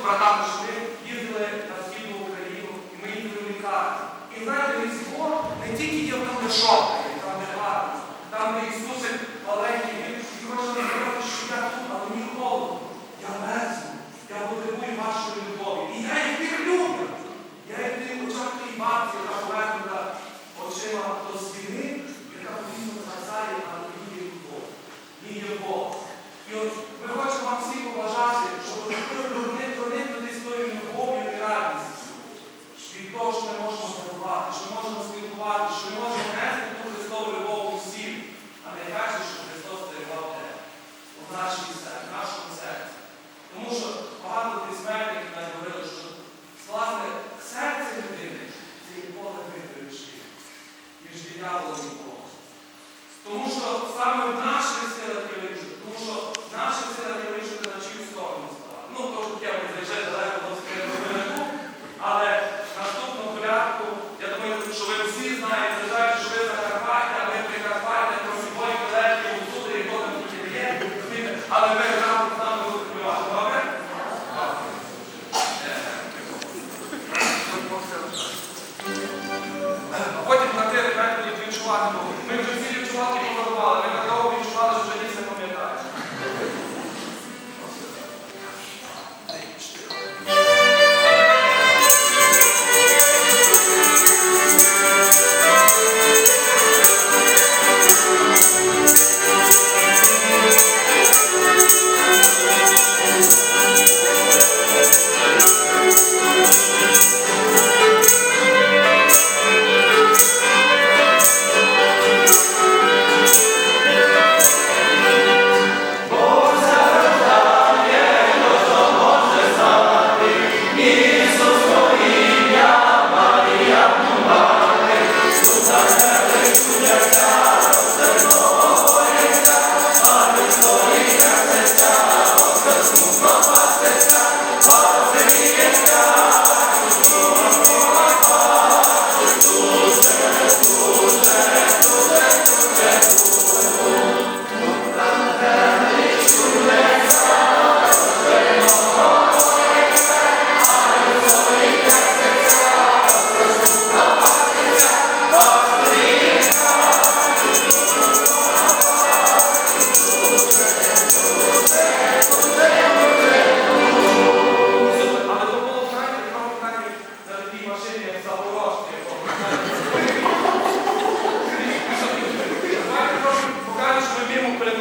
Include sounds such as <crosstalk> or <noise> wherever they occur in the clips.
з братами йшли, їздили на східну Україну, і ми їздили в лікарні. І знаєте, від цього не тільки є в тому шок. i to što ne možemo se što možemo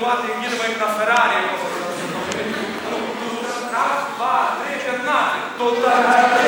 торгувати вірвою на Феррарі. Ну, ну, раз, два, три, п'ятнадцять.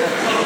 Yeah. <laughs>